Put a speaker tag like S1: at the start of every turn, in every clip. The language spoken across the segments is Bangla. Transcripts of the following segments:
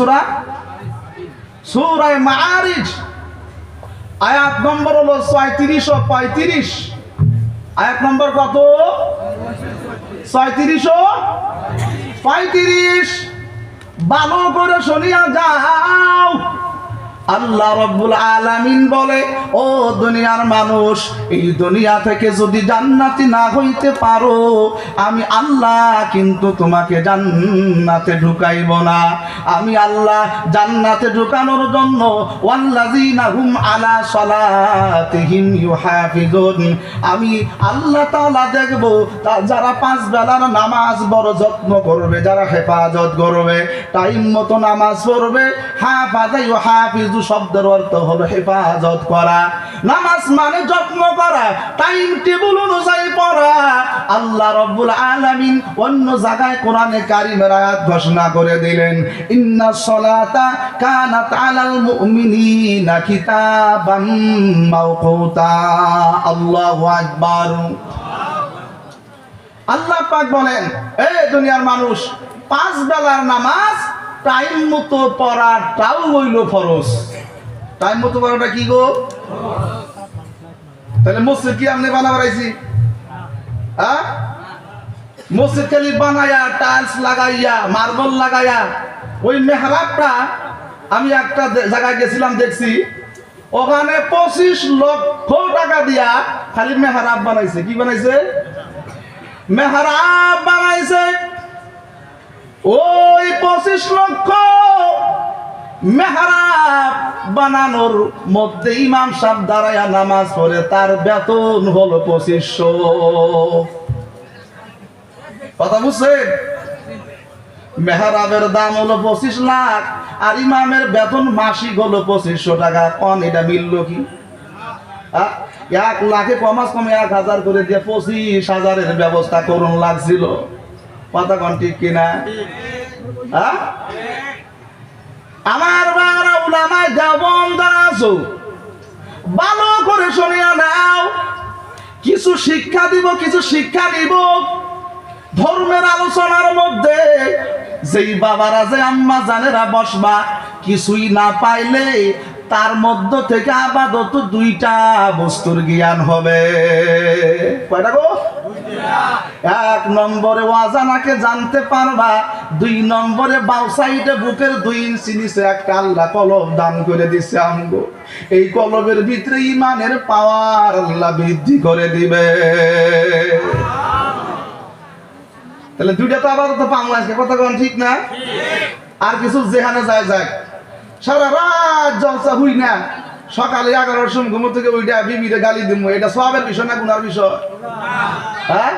S1: সুরা? সুরায় মারিজ আয়াত নম্বর হলো ছয়ত্রিশ ও পঁয়ত্রিশ। আয়াত নম্বর কত? ছয়ত্রিশ ও পঁয়ত্রিশ। ভালো করে শুনিয়া যাও। আল্লাহ রব্বুল আলামিন বলে, ও দুনিয়ার মানুষ, এই দুনিয়া থেকে যদি জান্নাতি না হইতে পারো, আমি আল্লাহ কিন্তু তোমাকে জান্নাতে ঢুকাইব না। আমি আল্লাহ জান্নাতে ঢুকানোর জন্য, ওয়াল্লাযিনা হুম আলা সালাতিহিম ইউহাফিজুন। আমি আল্লাহ তাআলা দেখব যারা পাঁচ বেলার নামাজ বড় যত্ন করবে, যারা হেফাজত করবে, টাইম মতো নামাজ পড়বে, হাফাজা ইউহাফিজু শব্দের অর্থ হলো হেফাজত করা। নামাজ মানে যত্ন করা টাইম টেবিল অনুযায়ী পড়া। আল্লাহ রব্বুল আলামিন অন্য জায়গায় কোরআনে কারিমের আয়াত ঘোষণা করে দিলেন, ইন্না সলাতা কানাত আলাল মুমিনিনা কিতাবাম মাওকুতা। আল্লাহু আকবার। আল্লাহ পাক বলেন এই দুনিয়ার মানুষ, পাঁচ বেলার নামাজ টাইম মতো পড়াটাও হইল ফরজ। টাইম মতো পড়াটা কি গো? তাহলে মসজিদ কি আপনি বানা বানাইছি? হ্যাঁ? মসজিদ খালি বানায়া টাইলস লাগাইয়া মার্বল লাগাইয়া, ওই মেহরাবটা আমি একটা জায়গায় গেছিলাম দেখছি। ওখানে পঁচিশ লক্ষ টাকা দিয়া খালি মেহরাব বানাইছে। কি বানাইছে? মেহরাব বানাইছে। ওই পঁচিশ লক্ষ মেহরাব বানানোর মধ্যে ইমাম সাহেব দাঁড়ায়া নামাজ পড়ে, তার বেতন হলো পঁচিশশো। কথা বুঝছেন? মেহরাবের দাম হলো পঁচিশ লাখ, আর ইমামের বেতন মাসিক হলো পঁচিশশো টাকা। কন, এটা মিলল কি? এক লাখে কমাস কমে এক হাজার করে দিয়ে পঁচিশ হাজারের ব্যবস্থা করুন লাগছিল। কথা ঠিক কিনা? আমার বারা উলামায় আছো, ভালো করে শুনিয়া নাও। কিছু শিক্ষা দিব, কিছু শিক্ষা দিব ধর্মের আলোচনার মধ্যে যেই বাবারা, যে আম্মা জানেরা বসবা, কিছুই না পাইলে তার মধ্য থেকে আপাতত দুইটা বস্তুর জ্ঞান হবে। কয়টা গো? এক নম্বরে ওয়াজানাকে জানতে পারবা দুই নম্বরে বাউ সাইডে বুকের দুই ইঞ্চি নিচে একটা আল্লাহ কলম দান করে দিছে আমগো। এই কলমের ভিতরে ইমানের পাওয়ার আল্লাহ বৃদ্ধি করে দিবে। তাহলে দুইটা তো আবার তো আজকে কথা কোন ঠিক না? আর কিছু যেখানে যায় যাক। সারা রাত জলসা হুই না। সকালে এগারোটার সময় ঘুমো থেকে ওইটা বিবিরে গালি দিব এটা সবের বিষয় না গুনার বিষয়? হ্যাঁ?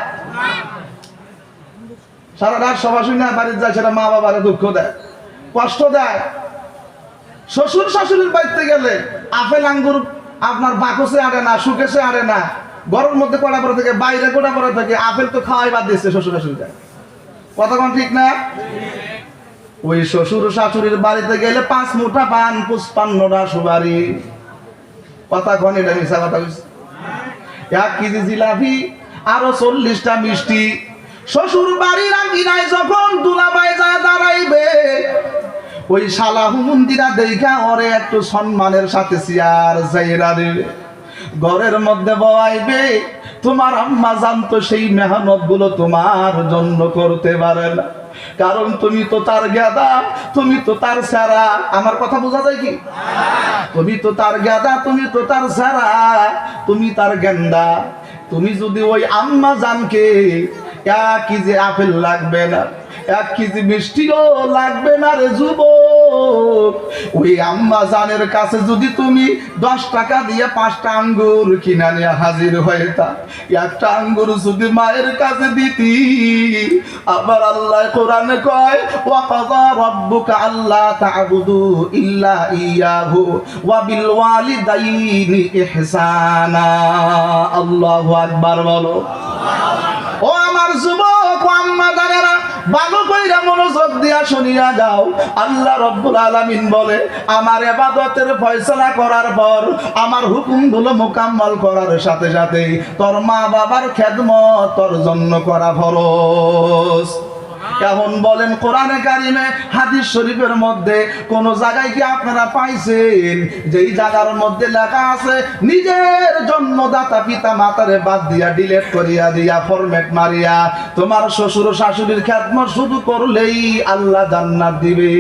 S1: সারা রাত সভা শুই না, বাড়িতে যায় সেটা মা বাবারে দুঃখ দেয়, কষ্ট দেয়। শ্বশুর শাশুড়ির বাড়িতে গেলে আপেল আঙ্গুর আপনার বাকসে আরে না সুকেশে আরে না। গরমের মধ্যে কড়া পড়ে থেকে, বাইরে কোটা পড়ে থাকে, আপেল তো খাওয়াই বাদ দিচ্ছে শ্বশুর শাশুড়িটা কতক্ষণ ঠিক না? ওই শ্বশুর শাশুড়ির বাড়িতে গেলে পাঁচ মুঠা পান, পুষ্পান্নটা সুবারি কথা কন, এটা মিশা কথা। এক কেজি জিলাপি, আরও চল্লিশটা মিষ্টি। শ্বশুর বাড়ির আঙ্গিনায় যখন দুলাবাই যা দাঁড়াইবে, ওই শালা হুমন্দিরা দেখা ওরে একটু সম্মানের সাথে চেয়ার যাইরা দেবে। ঘরের মধ্যে বয়াইবে, তোমার আম্মা জানতো সেই মেহনতগুলো তোমার জন্য করতে পারে না। কারণ তুমি তো তার গাদা তুমি তো তার সারা। আমার কথা বোঝা যায় কি? তুমি তো তার গাদা তুমি তো তার সারা। তুমি তার গেন্দা। তুমি যদি ওই আম্মা জানকে এক কেজি আপেল লাগবে না, এক কেজি মিষ্টিও লাগবে না রে যুবক। ওই আম্মা জানের কাছে যদি তুমি দশ টাকা দিয়ে পাঁচটা আঙ্গুর কিনা নিয়ে হাজির হয়ে তা, একটা আঙ্গুর যদি মায়ের কাছে দিতি আবার আল্লাহ কোরআনে কয়, ওয়াকাযা রাব্বুকা আল্লা তা'বুদু ইল্লা ইয়াহু ওয়া বিল ওয়ালিদাইনি ইহসানা। আল্লাহু আকবার বলো। ভালো কইরা মনোযোগ দিয়া শুনিয়া যাও। আল্লাহ রব্বুল আলামিন বলে, আমার এবাদতের ফয়সালা করার পর আমার হুকুমগুলো মোকাম্মল করার সাথে সাথে তোর মা বাবার খেদমত তোর জন্য করা ফরজ। এখন বলেন কোরআনে কারিমে, হাদিস শরীফের মধ্যে কোন জায়গায় কি আপনারা পাইছেন? যেই জায়গার মধ্যে লেখা আছে, নিজের জন্মদাতা পিতা মাতারে বাদ দিয়া ডিলেট করিয়া দিয়া ফরম্যাট মারিয়া, তোমার শ্বশুর শাশুড়ির খ্যাতমত শুধু করলেই আল্লাহ জান্নাত দিবে।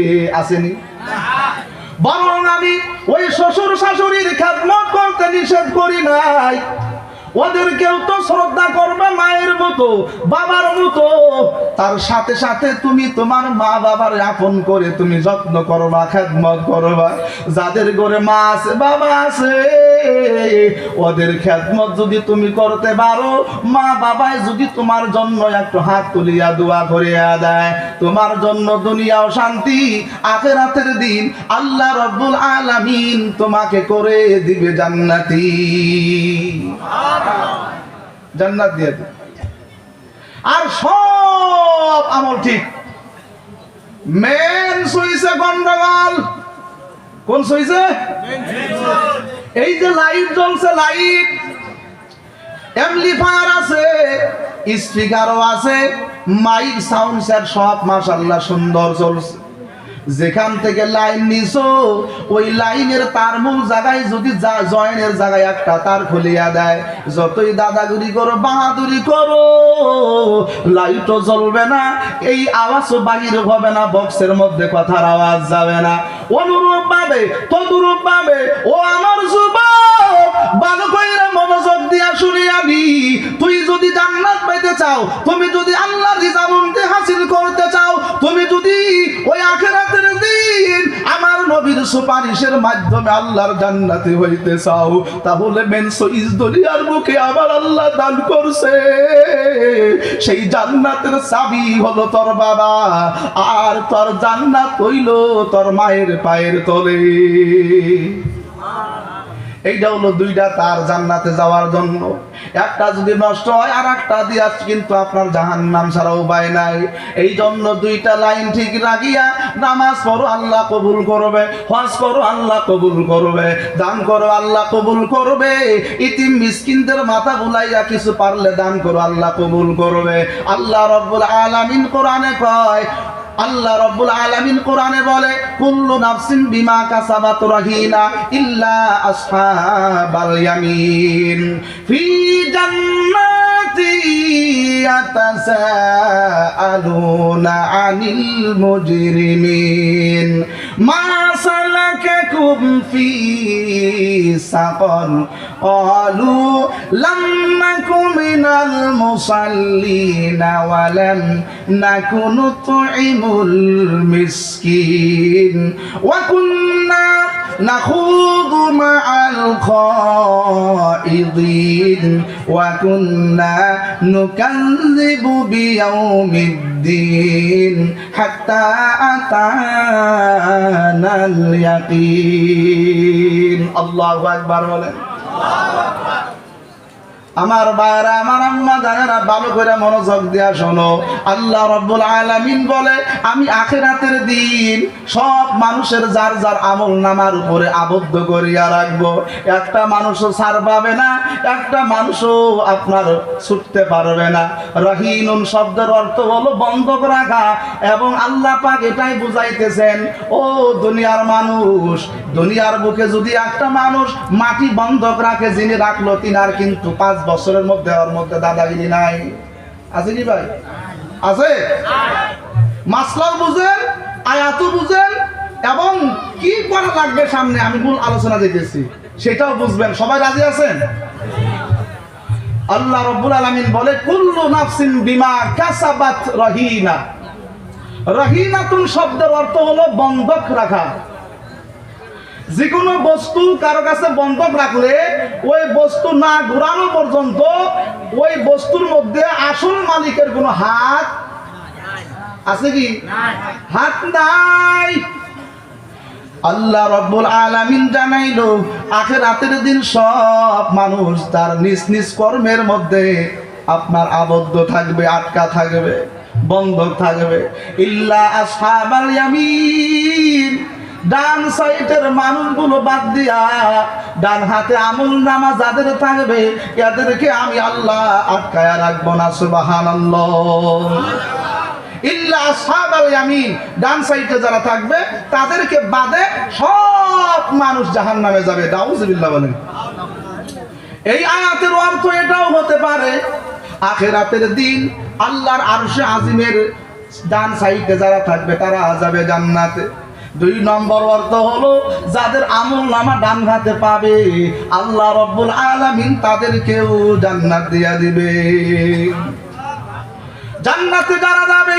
S1: আসেনি? বরং আমি, ওই শ্বশুর শাশুড়ির খ্যাতমত করতে নিষেধ করি নাই। ওদেরকেও তো শ্রদ্ধা করবে মায়ের মতো, বাবার মতো। তার সাথে সাথে তুমি তোমার মা বাবার আপন করে তুমি যত্ন করবা, খেদমত করবা। যাদের ঘরে মা আছে, বাবা আছে। ওদের খেদমত যদি তুমি করতে পারো, মা বাবাই যদি তোমার জন্য একটু হাত তুলিয়া দোয়া করিয়া দেয়, তোমার জন্য দুনিয়াও শান্তি আখের আখেরাতের দিন আল্লাহ রব্বুল আলামিন তোমাকে করে দিবে জান্নাতি। জান্নাত দিয়ে দিবে। আর সব আমল ঠিক। মেন সুইছে গন্ডগোল। কোন সুইছে এই যে লাইট জ্বলছে, লাইট। অ্যাম্পলিফায়ার আছে, স্পিকারও আছে, মাইক, সাউন্ড সেট সব মাশাআল্লাহ সুন্দর চলছে যেখান থেকে লাইন নিছো, ওই লাইনের তার মূল জায়গায় যদি জয়েনের জায়গায় একটা তার খুলিয়া দেয়, যতই দাদাগিরি করো, বাহাদুরি করো। লাইটও জ্বলবে না, এই আওয়াজও বাহির হবে না বক্সের মধ্যে কথার আওয়াজ যাবে না। অনুরূপ ভাবে, তদুরূপ ভাবে, ও আমার যুবক ভালো কইরা মনোযোগ দিয়া শুনিয়া নি তুই যদি জান্নাত পাইতে চাও, তুমি যদি আল্লাহর রিজামন্দি হাসিল করতে চাও, তুমি যদি ওই দিন আমার নবীর সুপারিশের মাধ্যমে আল্লাহর জান্নাতি হইতে চাও, তাহলে মেন সইজ দুনিয়ার বুকে আমার আল্লাহ দান করছে। সেই জান্নাতের চাবি হলো তোর বাবা, আর তোর জান্নাত হইল তোর মায়ের পায়ের তলে। এইটা হলো দুইটা তার জান্নাতে যাওয়ার জন্য। একটা যদি নষ্ট হয় আর একটা দিয়া কিন্তু আপনার জাহান নাম ছাড়া উপায় নাই। এই জন্য দুইটা লাইন ঠিক রাখিয়া নামাজ পড়ো, আল্লাহ কবুল করবে। হজ করো, আল্লাহ কবুল করবে। দান করো, আল্লাহ কবুল করবে। ইতিম মিসকিনদের মাথা বুলাইয়া কিছু পারলে দান করো, আল্লাহ কবুল করবে। আল্লাহ রব্বুল আলামিন কোরআনে কয় আল্লাহ রব্বুল আলামিন কোরআনে বলে, কুল্লু নাফসিন বিমা কাসাবাত রাহিনা ইল্লা আসহাবাল ইয়ামিন। ফি জান্নাতি يتساءلون عن المجرمين ما سلككم في سقر قالوا لم نك من المصلين ولم نك نطعم المسكين وكنا نخوض مع الخائضين وكنا نكذب بيوم الدين حتى أتانا اليقين. الله أكبر الله أكبر আমার বাইরা আমার আম্মা জানেরা, ভালো করে মনোযোগ দিয়া শোনো। আল্লাহ রব্বুল আলামিন বলে, আমি আখেরাতের দিন সব মানুষের যার যার আমল নামার উপরে আবদ্ধ করিয়া রাখব। একটা মানুষও ছাড় পাবে না, একটা মানুষও আপনার ছুটতে পারবে না। রহিনুন শব্দের অর্থ হলো বন্ধক রাখা এবং আল্লাহ পাক এটাই বুঝাইতেছেন, ও দুনিয়ার মানুষ, দুনিয়ার বুকে যদি একটা মানুষ মাটি বন্ধক রাখে যিনি রাখল, তিনার কিন্তু পাঁচ বছরের মধ্যে ওর মধ্যে দাদাগিরি নাই। আছে কি ভাই? আছে? মাসলাও বুঝেন, আয়াতও বুঝেন, এবং কি করা লাগবে সামনে আমি মূল আলোচনা দিতেছি, সেটাও বুঝবেন। সবাই রাজি আছেন? আল্লাহ রব্বুল আলামিন বলে, কুল্লু নাফসিন বিমা কাসাবাত রহিনা রহিনাতুন শব্দের অর্থ হলো বন্ধক রাখা। যে কোনো বস্তু কারও কাছে বন্ধক রাখলে ওই বস্তু না ঘুরানো পর্যন্ত ওই বস্তুর মধ্যে আসল মালিকের কোনো হাত আছে কি? হাত নাই। আল্লাহ রব্বুল আলামিন জানাইলো আখেরাতের দিন সব মানুষ তার নিজ নিজ কর্মের মধ্যে আপনার আবদ্ধ থাকবে আটকা থাকবে বন্ধক থাকবে। ইল্লা আসহাবাল ইয়ামিন। ডান সাইডের মানুষগুলো বাদ দিয়া ডান হাতে আমল নামা যাদের থাকবে, এদেরকে আমি আল্লাহ আটকায়া রাখব না ইয়ামিন। ডান যারা থাকবে, তাদেরকে বাদে সব মানুষ এই অর্থ এটাও হতে পারে দিন আল্লাহর আরশে আজিমের ডান সাইডে যারা থাকবে, তারা যাবে জান্নাতে। দুই নম্বর অর্থ হলো, যাদের আমল নামা ডান হাতে পাবে, আল্লাহ রব্বুল আলামিন তাদেরকেও জান্নাত দিয়া দিবে। জান্নাতে যারা যাবে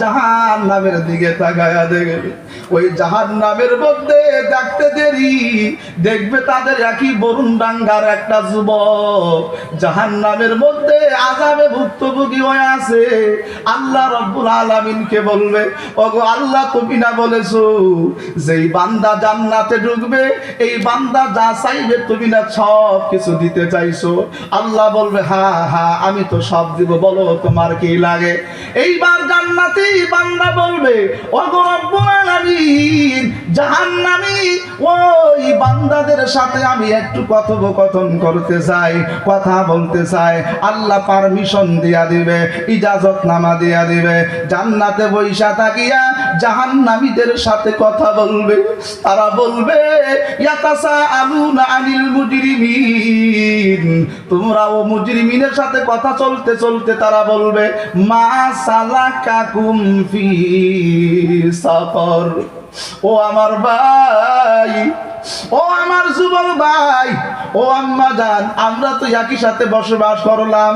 S1: জাহান নামের দিকে তাকায়া দেখবে। ওই জাহান নামের মধ্যে দেখতে দেরি, দেখবে তাদের একই বরুণ ডাঙ্গার একটা যুবক। জাহান নামের মধ্যে আজাবে ভুক্তভোগী হয়ে আছে। আল্লাহ রব্বুল আলামিনকে বলবে, ওগো আল্লাহ, তুমি না বলেছ, যেই বান্দা জান্নাতে ঢুকবে, এই বান্দা যা চাইবে তুমি না সব কিছু দিতে চাইছো। আল্লাহ বলবে হা হা আমি তো সব দিব, বলো তোমার কি লাগে? এইবার জান্নাতি আল্লাহ পারমিশন ইজাজত নামা দিয়া দিবে। জান্নাতে বৈশা থাকিয়া জাহান্নামীদের সাথে কথা বলবে। তারা বলবে আলুনা আনিল মুজরিমিন। তোমরা ও মুজরিমিনের সাথে কথা চলতে চলতে তারা বলবে, মা সাফর। ও আমার ভাই, ও আমার যুবক ভাই, ও আম্মা আমরা তো একই সাথে বসবাস করলাম,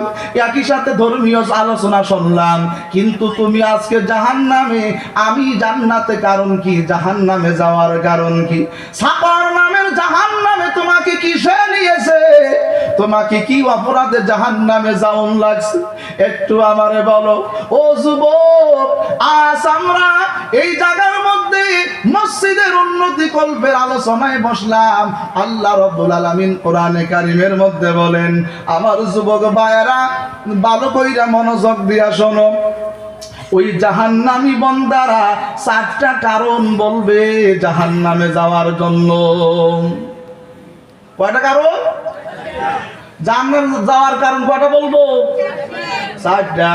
S1: একই সাথে ধর্মীয় আলোচনা শুনলাম, কিন্তু তুমি আজকে জাহান নামে আমি জান্নাতে কারণ কি? জাহান নামে যাওয়ার কারণ কি? সাপার নামের জাহান নামে তোমাকে কিসে নিয়েছে? তোমাকে কি অপরাধে জাহান নামে যাওন লাগছে? একটু আমারে বলো। ও যুবক, আজ আমরা এই জায়গার মধ্যে মসজিদের উন্নতি কল্পের আলোচনায় বসলাম। আল্লাহ রব্বুল আলামিন কোরআনে কারিমের মধ্যে বলেন, আমার যুবক ভাইয়েরা, ভালো কইরা মনোযোগ দিয়া শোনো। ওই জাহান্নামী বন্দারা চারটা কারণ বলবে জাহান্নামে যাওয়ার জন্য। কয়টা কারণ? যাওয়ার কারণ কটা বলব? চারটা।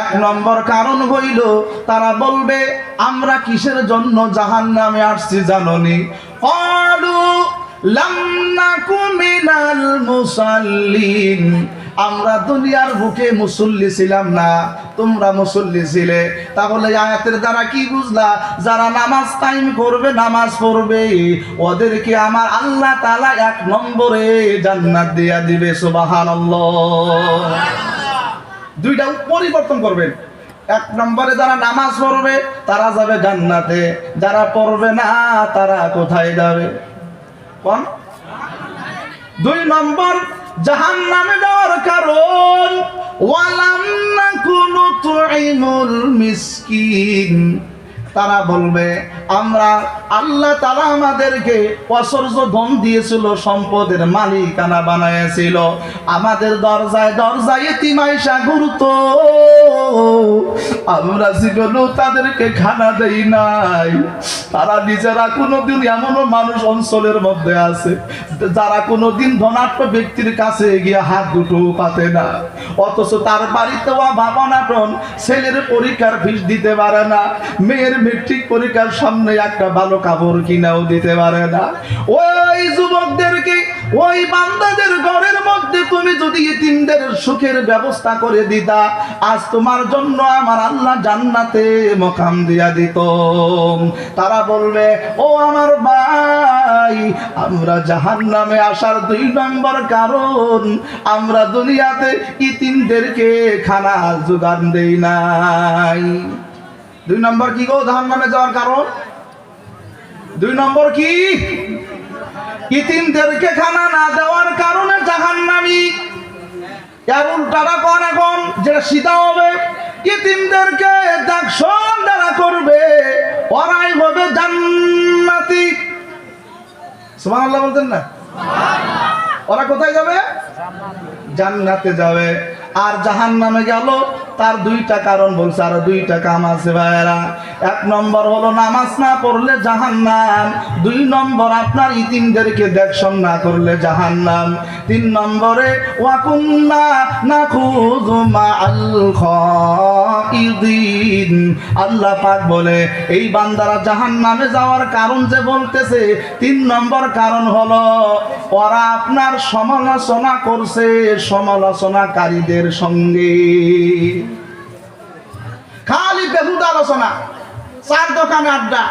S1: এক নম্বর কারণ হইল, তারা বলবে, আমরা কিসের জন্য জাহান নামে আসছি জাননি? লাম্নাকু কুমিনাল মুসাল্লিন। আমরা দুনিয়ার বুকে মুসল্লি ছিলাম না, তোমরা মুসল্লি ছিলে। তাহলে আয়াতের দ্বারা কি বুঝলা? যারা নামাজ টাইম করবে, নামাজ পড়বে, ওদেরকে আমার আল্লাহ তালা এক নম্বরে জান্নাত দিয়া দিবে, সুবহানাল্লাহ। দুইটা পরিবর্তন করবেন। এক নম্বরে যারা নামাজ পড়বে, তারা যাবে জান্নাতে। যারা পড়বে না, তারা কোথায় যাবে? কোন? দুই নম্বর জাহান নামে যাওয়ার কারণ ওয়ালাম না কোনো তুইনুল মিসকিন। তারা বলবে আমরা আল্লাহ তারা আমাদেরকে অসর্য ধন দিয়েছিল, সম্পদের মালিকানা বানাইছিল আমাদের দরজায় দরজায় এতিমাইশা গুরুত্ব আমরা জীবনও তাদেরকে খানা দেই নাই। তারা নিজেরা কোনোদিন এমনও মানুষ অঞ্চলের মধ্যে আছে, যারা কোনোদিন ধনাঢ্য ব্যক্তির কাছে গিয়ে হাত দুটো পাতে না। অথচ তার বাড়িতেও ভাবনাটন ছেলের পরীক্ষার ফিস দিতে পারে না, মেয়ের মেট্রিক পরীক্ষার সামনে একটা ভালো কাপড় কিনাও দিতে পারে না। ওই যুবকদেরকে, ওই বান্দাদের ঘরের মধ্যে তুমি যদি ইতিমদের সুখের ব্যবস্থা করে দিতা, আজ তোমার জন্য আমার আল্লাহ জান্নাতে মকাম দিয়া দিত। তারা বলবে, ও আমার ভাই, আমরা জাহান নামে আসার দুই নম্বর কারণ, আমরা দুনিয়াতে ইতিমদেরকে খানা যোগান দেই নাই। দুই নম্বর কি গো জাহান নামে যাওয়ার কারণ? দুই নম্বর কি? ইতিমদেরকে খানা না দেওয়ার কারণে জাহান্নামী। এর উল্টাটা কোন এখন? যেটা সিধা হবে। ইতিমদেরকে দেখশন যারা করবে। ওরাই হবে জান্নাতি। সুবহানাল্লাহ বলতেন না? ওরা কোথায় যাবে? জান্নাতে যাবে। আর জাহান নামে গেল, তার দুইটা কারণ বলছে, আর দুইটা কাম আছে ভাইয়েরা। এক নম্বর হলো, নামাজ না পড়লে জাহান নাম দুই নম্বর, আপনার ইতিমদেরকে দেখশন না করলে জাহান নাম তিন নম্বরে আল্লাহ পাক বলে, এই বান্দারা জাহান নামে যাওয়ার কারণ যে বলতেছে, তিন নম্বর কারণ হলো, ওরা আপনার সমালোচনা করছে, সমালোচনাকারীদের সঙ্গে। খালি বেহুদ আলোচনা, চার দোকানে আড্ডা,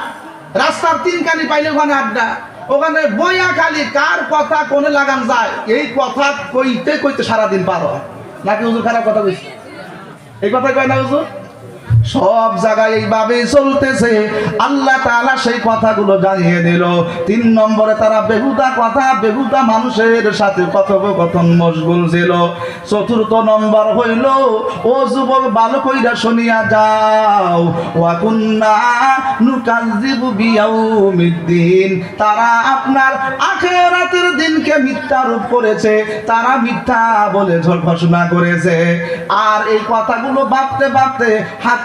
S1: রাস্তার তিন কানি পাইলে ওখানে আড্ডা, ওখানে বইয়া খালি কার কথা কোনে লাগান যায়, এই কথা কইতে কইতে সারাদিন পার হয়। নাকি হুজুর খারাপ কথা কইছে? এই কথা কয় না হুজুর? সব জায়গায় এইভাবে চলতেছে। আল্লাহ তাআলা সেই কথাগুলো জানিয়ে দিল। তিন নম্বরে তারা বেহুদা কথা, বেহুদা মানুষের সাথে কথোপকথন মশগুল ছিল। চতুর্থ নম্বর হইল, ও যুবক, ভালো কইরা শুনিয়া যাও। ওয়াকুন্না নুকাযিবু বিয়াউমিদ্দিন। তারা আপনার আখিরাতের দিনকে মিথ্যা রূপ করেছে। তারা মিথ্যা বলে ঘোষণা করেছে। আর এই কথাগুলো ভাবতে ভাবতে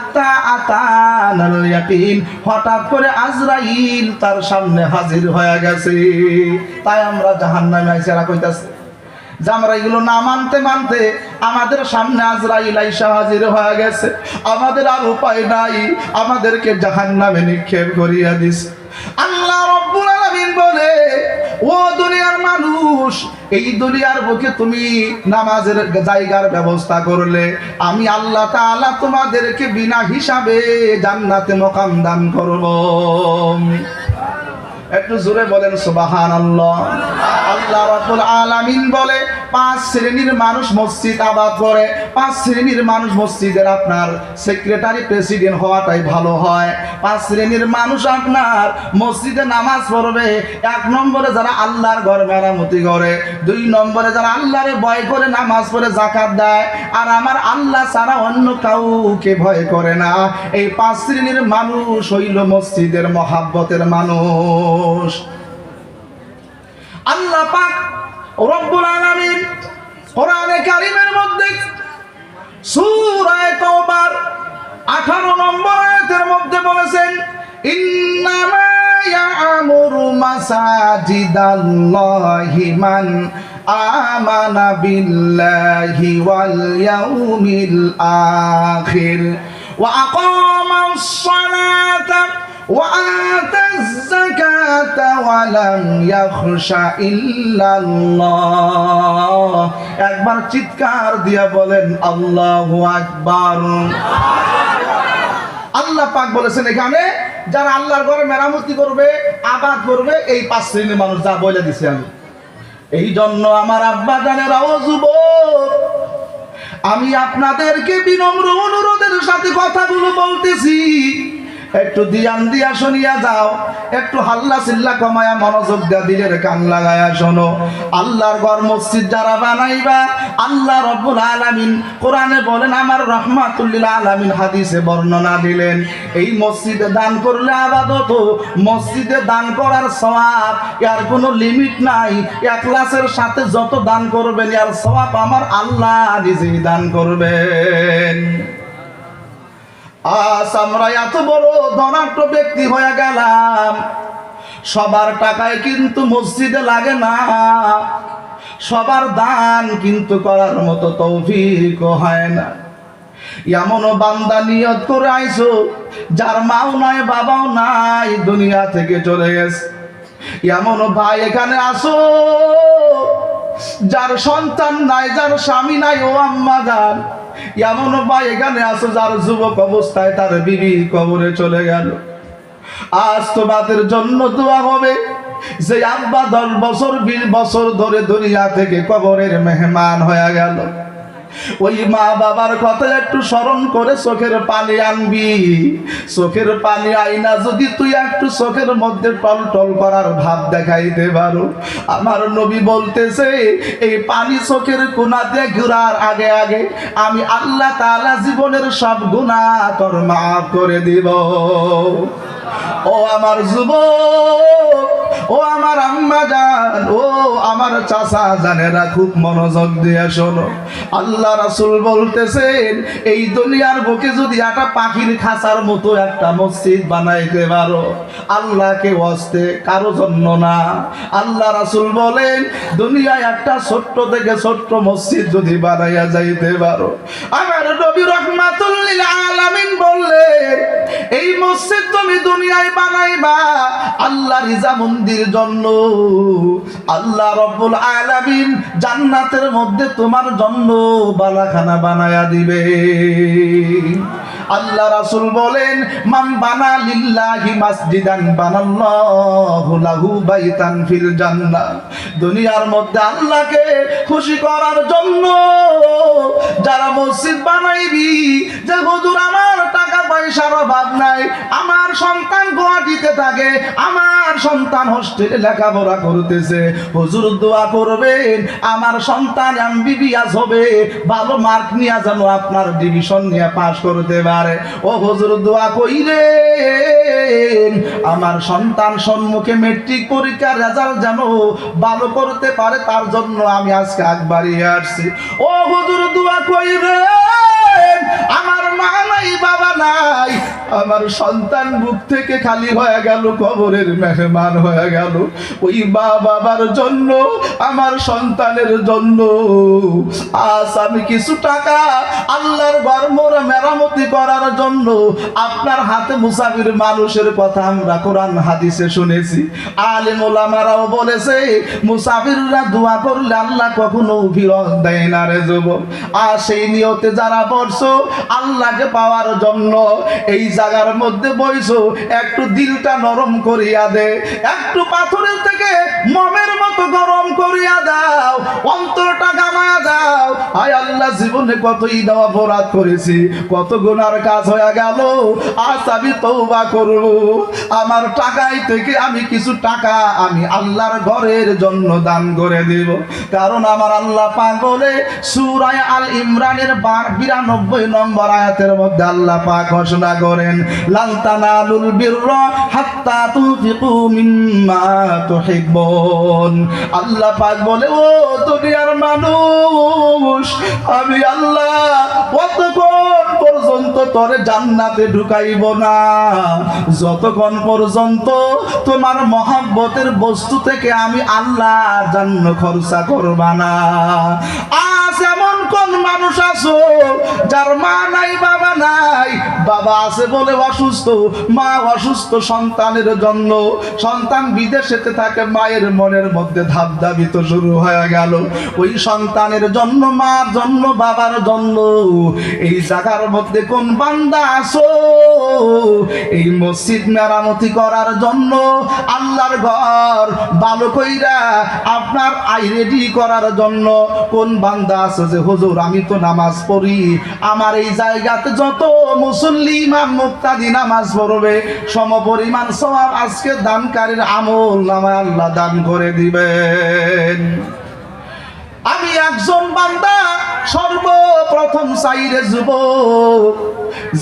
S1: হাত্তা আতানাল ইয়াকিন হঠাৎ করে আজরাইল তার সামনে হাজির হয়ে গেছে। তাই আমরা জাহান্নামে আইসারা কইতাছি, যে আমরা এগুলো না মানতে মানতে আমাদের সামনে আজরাইল আইসা হাজির হয়ে গেছে। আমাদের আর উপায় নাই। আমাদেরকে জাহান্নামে নিক্ষেপ করিয়া দিস আল্লাহ দুনিয়ার মানুষ, এই দুনিয়ার তুমি নামাজের জায়গার ব্যবস্থা করলে, আমি আল্লাহ তোমাদেরকে বিনা হিসাবে জান্নাতে মকাম দান করব। একটু জোরে বলেন সুবাহান আল্লাহ আল্লাহ রাব্বুল আলামিন বলে, পাঁচ শ্রেণির মানুষ মসজিদ আবাদ করে, পাঁচ শ্রেণির মানুষ মসজিদের আপনার সেক্রেটারি প্রেসিডেন্ট হওয়াটাই ভালো হয়। পাঁচ শ্রেণির মানুষ আপনার মসজিদে নামাজ পড়বে, এক নম্বরে যারা আল্লাহর ঘর মেরামতি করে, দুই নম্বরে যারা আল্লাহরে ভয় করে নামাজ পড়ে জাকাত দেয়, আর আমার আল্লাহ ছাড়া অন্য কাউকে ভয় করে না। এই পাঁচ শ্রেণির মানুষ হইল মসজিদের মহাব্বতের মানুষ। আল্লাহ পাক রব্বুল আলামিন কোরআনে কারিমের মধ্যে সূরা তাওবার 18 নম্বর আয়াতের মধ্যে বলেছেন, ইন্নামা ইয়ামুরু মাসাজিদাল্লাহি মান আমানা বিল্লাহি ওয়াল ইয়াউমিল আখির ওয়া আকামাস সালাতা وآتى الزكاة ولم يخش إلا الله একবার চিৎকার দিয়া বলেন আল্লাহু আকবার আল্লাহ পাক বলেছেন এখানে যারা আল্লাহর ঘরে মেরামতি করবে আবাদ করবে এই পাঁচ শ্রেণীর মানুষ যা বলে দিছে আমি এই জন্য আমার আব্বা জানেরাও যুবক আমি আপনাদেরকে বিনম্র অনুরোধের সাথে কথাগুলো বলতেছি একটু দিয়ান দিয়া শুনিয়া যাও, একটু হাল্লা চিল্লা কমায়া মনোযোগ দিয়া দিলের কান লাগায়া শোনো। আল্লাহর ঘর মসজিদ যারা বানাইবা, আল্লাহ রব্বুল আলামিন কোরআনে বলেন, আমার রহমাতুল্লিল আলামিন হাদিসে বর্ণনা দিলেন, এই মসজিদে দান করলে আবাদত, মসজিদে দান করার সওয়াব এর কোনো লিমিট নাই। একলাসের সাথে যত দান করবেন এর সওয়াব আমার আল্লাহ নিজেই দান করবেন। আজ আমরা এত বড় ধনাঢ্য ব্যক্তি হয়ে গেলাম। সবার টাকায় কিন্তু মসজিদে লাগে না। সবার দান কিন্তু করার মতো তৌফিক হয় না। এমন বান্দা নিয়ত করে আইছো, যার মাও নাই, বাবাও নাই, দুনিয়া থেকে চলে গেছে। এমন ভাই এখানে আসো, যার সন্তান নাই, যার স্বামী নাই, ও আম্মা যান। এমন ভাই, এখানে আসো, যার যুবক অবস্থায় তার বিবি কবরে চলে গেল। আজ তোমাদের জন্য দোয়া হবে। যে আব্বা দশ বছর, বিশ বছর ধরে দুনিয়া থেকে কবরের মেহমান হয়ে গেল। ওই মা বাবার কথা একটু স্মরণ করে চোখের পানি আনবি। চোখের পানি আইনা যদি তুই একটু চোখের মধ্যে টল টল করার ভাব দেখাইতে পারো। আমার নবী বলতেছে, এই পানি চোখের কোনাতে ঘুরার আগে আগে আমি আল্লাহ তালা জীবনের সব গুনাহ তোর মাফ করে দিব। ও আমার যুবক ও আমার আম্মা জান, ও আমার চাচা জানেরা খুব মনোযোগ দিয়ে শোনো। আল্লাহ রাসুল বলতেছেন, এই দুনিয়ার বুকে যদি একটা পাখির খাঁচার মতো একটা মসজিদ বানাইতে পারো, আল্লাহকে ওয়াস্তে কারও জন্য না। আল্লাহ রাসুল বলেন, দুনিয়ায় একটা ছোট্ট থেকে ছোট্ট মসজিদ যদি বানাইয়া যাইতে পারো। আমার নবী রহমাতুল্লিল আলামিন বললেন এই মসজিদ তুমি দুনিয়ায় বানাইবা। আল্লাহ রিজামন্দির জন্য। আল্লাহ রব্বুল আলামিন জান্নাতের মধ্যে তোমার জন্য বালাখানা বানায়া দিবে। আল্লাহ রাসুল বলেন, মান বানা লিল্লাহি মাসজিদান বানাল্লাহু লাহু বাইতান ফিল জান্নাহ। দুনিয়ার মধ্যে আল্লাহকে খুশি করার জন্য যারা মসজিদ বানাইবি সন্তান গুয়াহাটিতে থাকে। আমার সন্তান হোস্টেলে লেখাপড়া করতেছে। হুজুর দোয়া করবেন, আমার সন্তান এমবিবিএস হবে। ভালো মার্ক নিয়ে যেন আপনার ডিভিশন নিয়ে পাস করতে পারে। ও হুজুর দোয়া কইরেন, আমার সন্তান সম্মুখে মেট্রিক পরীক্ষার রেজাল্ট যেন ভালো করতে পারে, তার জন্য আমি আজকে আগ আসছি। ও হুজুর দোয়া কইরেন, আমার আমার সন্তান বুক থেকে খালি হয়ে গেল, কবরের মেহমান হয়ে গেল। ওই বাবার জন্য, আমার সন্তানের জন্য। আমি কিছু টাকা আল্লাহর মেরামতি করার জন্য আপনার হাতে মুসাফির মানুষের কথা আমরা কোরআন হাদিসে শুনেছি। আলেম বলেছে, মুসাফিররা দোয়া করলে আল্লাহ কখনো ফিরত দেয় না রে যুবক। আর সেই নিয়তে যারা পড়ছো আল্লাহকে পাওয়ার জন্য এই জায়গার মধ্যে বইছো, একটু দিলটা নরম করিয়া দে, একটু পাথরের থেকে মমের মতো গরম করিয়া দাও, অন্তরটা গামায়া দাও। আয় আল্লাহ, জীবনে কত ঈদ অপরাধ করেছি, কত গুনার কাজ হয়ে গেল, আজ আমি তৌবা করব। আমার টাকায় থেকে আমি কিছু টাকা আমি আল্লাহর ঘরের জন্য দান করে দেব। কারণ আমার আল্লাহ পাগলে সূরায়ে আল ইমরানের বিরানব্বই নম্বর আয়াতের মধ্যে আল্লাহ পাক ঘোষণা করেন, লাল তানালুল হাত্তা তুনফিকু মিম্মা তুহিব্বুন। আল্লাহ পাক বলে, ও দুনিয়ার মানুষ, আমি আল্লাহ কতক্ষণ পর্যন্ত তোরে জান্নাতে ঢুকাইব না। যতক্ষণ পর্যন্ত তোমার মহাব্বতের বস্তু থেকে আমি আল্লাহ জান্ন খরচা করবা না। মানুষ আছো, যার মা নাই, বাবা নাই, বাবা আছে বলে অসুস্থ, মা অসুস্থ সন্তানের জন্য। সন্তান বিদেশেতে থাকে, মায়ের মনের মধ্যে ধাপ ধাবিত শুরু হয়ে গেল। ওই সন্তানের জন্য, মার জন্য, বাবার জন্য। এই জায়গার মধ্যে কোন বান্দা আসো এই মসজিদ মেরামতি করার জন্য আল্লাহর ঘর ভালো কইরা আপনার আই রেডি করার জন্য কোন বান্দা আছে যে, হুজুর, আমি তো নামাজ পড়ি। আমার এই জায়গাতে যত মুসল্লি মুক্তাদি নামাজ পড়বে সম পরিমাণ সওয়াব আজকে দানকারীর আমল নামায় আল্লাহ দান করে দিবেন। আমি একজন বান্দা, সর্বপ্রথম চাইরে যুব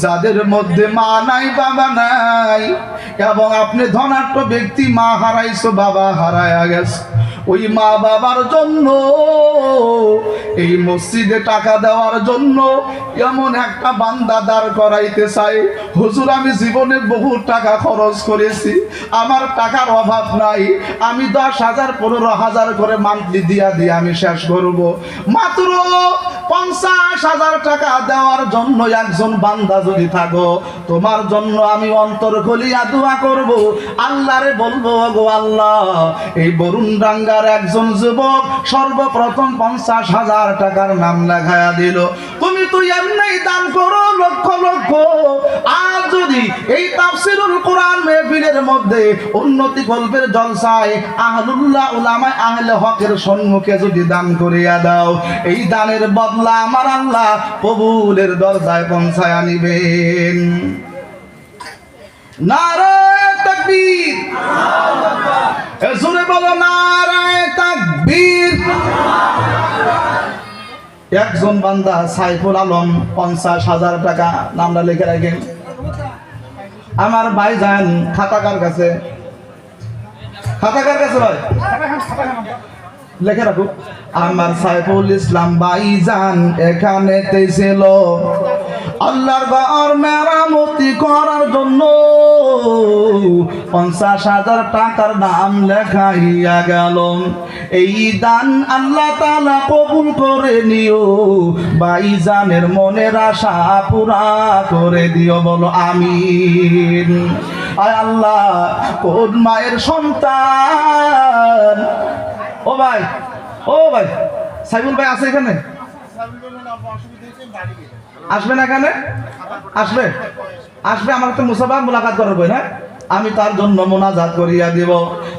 S1: যাদের মধ্যে মা নাই, বাবা নাই, এবং আপনি ধনাঢ্য ব্যক্তি মা হারাইছো, বাবা হারায়া গেছে। ওই মা বাবার জন্য, এই মসজিদে টাকা দেওয়ার জন্য এমন একটা বান্দা দাঁড় করাইতে চাই। হুজুর, আমি জীবনে বহু টাকা খরচ করেছি, আমার টাকার অভাব নাই, আমি দশ হাজার, পনেরো হাজার করে মান্থলি দিয়া দিয়ে আমি শেষ করব। মাত্র পঞ্চাশ হাজার টাকা দেওয়ার জন্য একজন বান্দা যদি থাকো, তোমার জন্য আমি অন্তর খুলিয়া দোয়া করব। আল্লাহরে বলব গো আল্লাহ, এই বরুণ ডাঙ্গার একজন যুবক সর্বপ্রথম পঞ্চাশ হাজার টাকার নাম লেখায়া দিল। তুমি তুই এমনি দান করো, লক্ষ লক্ষ। আর যদি এই তাফসিরুল কোরআন মেহফিলের মধ্যে উন্নতি গল্পের জলসায় আহলুল্লাহ উলামায় আহলে হকের সম্মুখে যদি দান করিয়া দাও, এই দানের বদলা আমার আল্লাহ কবুলের দরজায় পৌঁছায়া নিবেন। নারায় তাকবীর। একজন বান্দা সাইফুল আলম, পঞ্চাশ হাজার টাকা, নামটা লিখে রাখেন। আমার ভাই যান খাতাকার কাছে। খাতাকার কাছে ভাই। লেখে রাখো। আমার সাইফুল ইসলাম ভাইজান এখানে ছিল। আল্লাহর ঘর মেরামতি করার জন্য পঞ্চাশ হাজার টাকার নাম লেখাইয়া গেল। এই দান আল্লাহ তালা কবুল করে নিও। ভাইজানের মনের আশা পুরা করে দিও, বলো আমিন। আয় আল্লাহ, কোন মায়ের সন্তান? ও ভাই ও ভাই, সাইবুল ভাই আছে এখানে? আসবে না এখানে? আসবে? আসবে আমার তো মুসাফা মোলাকাত করার বই না? আমি তার জন্য মোনাজাত করিয়া দিব।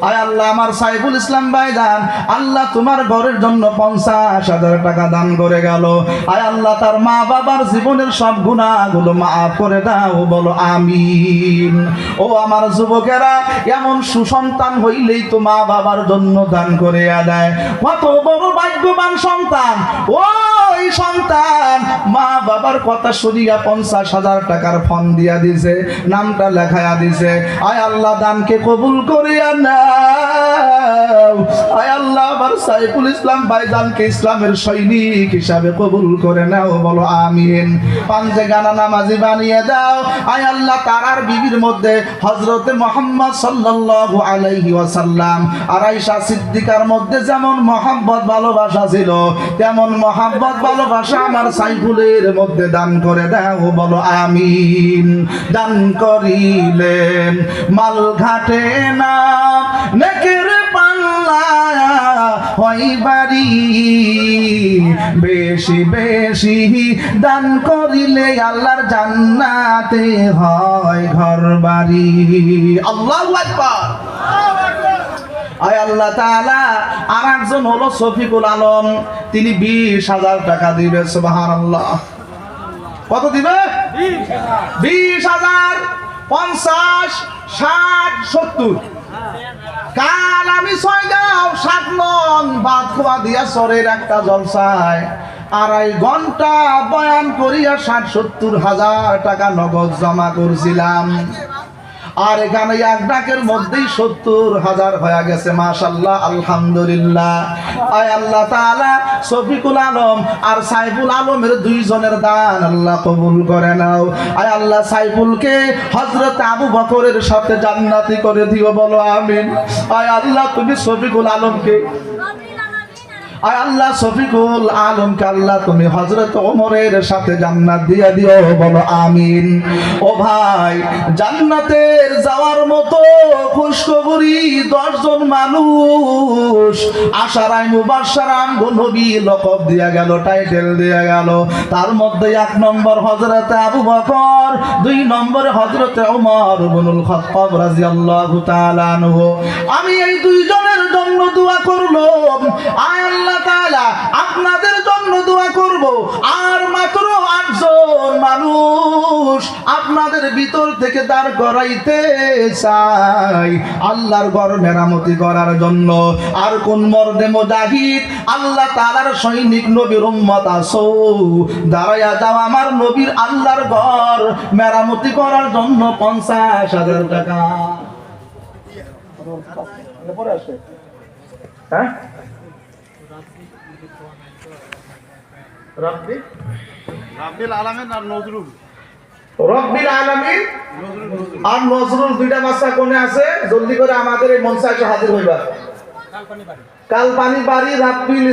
S1: আয় আল্লাহ, আমার সাইফুল ইসলাম ভাই দান আল্লাহ তোমার ঘরের জন্য পঞ্চাশ হাজার টাকা দান করে গেল। আয় আল্লাহ, তার মা বাবার জীবনের সব গুণাগুলো মাফ করে দাও, বলো আমিন। ও আমার যুবকেরা, এমন সুসন্তান হইলেই তো মা বাবার জন্য দান করে দেয় কত বড় ভাগ্যবান সন্তান। ওই সন্তান মা বাবার কথা শুনিয়া পঞ্চাশ হাজার টাকার ফোন দিয়া দিছে, নামটা লেখায়া দিছে। আয় আল্লাহ দানকে কবুল করিয়া নাও। আয় আল্লাহ আমার সাইফুল ইসলাম ভাইজানকে ইসলামের সৈনিক হিসাবে কবুল করে নাও, বলো আমিন। পাঞ্জে গানা নামাজি বানিয়ে দাও। আয় আল্লাহ তারার বিবির মধ্যে হজরতে মোহাম্মদ সাল্লাল্লাহু আলাইহি ওয়াসাল্লাম আর আয়েশা সিদ্দিকার মধ্যে যেমন মোহাম্মদ ভালোবাসা ছিল, তেমন মোহাম্মদ ভালোবাসা আমার সাইফুলের মধ্যে দান করে দাও, বলো আমিন। দান করিলেন। মাল ঘাটে না নেকের পাল্লা হয় বাড়ি। বেশি বেশি দান করিলে আল্লাহর জান্নাতে হয় ঘর বাড়ি। আল্লাহু আকবার। আয় আল্লাহ তাআলা আর একজন হলো শফিকুল আলম তিনি বিশ হাজার টাকা দিবে সুবাহান আল্লাহ কত দিবে? বিশ হাজার পঞ্চাশ। ষাট, সত্তর। কাল আমি ছয় গাও সাত মন বাদ খোয়া দিয়া সরের একটা জলসায়। আড়াই ঘণ্টা বয়ান করিয়া ষাট, সত্তর হাজার টাকা নগদ জমা করছিলাম। আর এখানে এক ডাকের মধ্যেই সত্তর হাজার হয়ে গেছে মাশাল্লাহ আলহামদুলিল্লাহ। আয় আল্লাহ তাআলা, শফিকুল আলম আর সাইফুল আলমের দুইজনের দান আল্লাহ কবুল করে নাও। আয় আল্লাহ সাইফুলকে হজরত আবু বকরের সাথে জান্নাতি করে দিও, বলো আমিন। আয় আল্লাহ, তুমি শফিকুল আলমকে আল্লাহ তুমি হজরত ওমরের সাথে জান্নাত দিয়ে দিও, বলো আমিন। ও ভাই, জান্নাতের যাওয়ার মতো খুশখবরি দশজন মানুষ নবী লকব দিয়া গেল, টাইটেল দিয়া গেল। তার মধ্যে এক নম্বর হজরতে আবু বকর, দুই নম্বরে হজরতে ওমর বনুল খত্তাব রাদিয়াল্লাহু তাআলা আমি এই দুইজনের জন্য দোয়া করল আয় আপনাদের জন্য দোয়া করব। আর মাত্র আটজন মানুষ আপনাদের ভিতর থেকে দাঁড় করাইতে চাই। আল্লাহর ঘর মেরামতি করার জন্য। আর কোন মর্দে মুজাহিদ আল্লাহ তাআলার সৈনিক নবীর উম্মত আসো। দাঁড়াইয়া যাও আমার নবীর আল্লাহর ঘর মেরামতি করার জন্য পঞ্চাশ হাজার টাকা। হ্যাঁ? রব্বি
S2: রাব্বিল আলামিন আর নজরুল।
S1: রব্বিল আলামিন আর নজরুল দুইটা বাচ্চা কোনে আছে? জলদি করে আমাদের এই মঞ্চে এসে হাজির হইবা। কাল পানি বাড়ি রাব্বিল